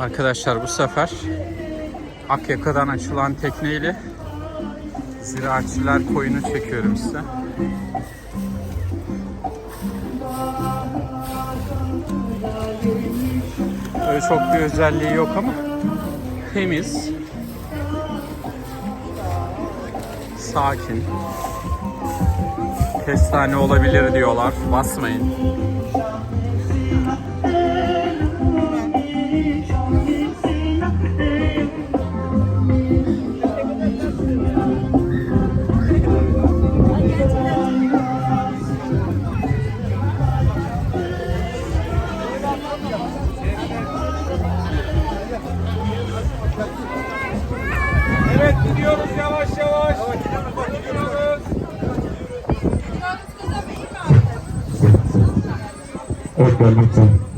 Arkadaşlar bu sefer Akyaka'dan açılan tekneyle Ziraatçılar koyunu çekiyorum size. Öyle çok bir özelliği yok ama temiz, sakin, kestane olabilir diyorlar. Basmayın. Gidiyoruz yavaş yavaş. Gidiyoruz. Hoş geldin.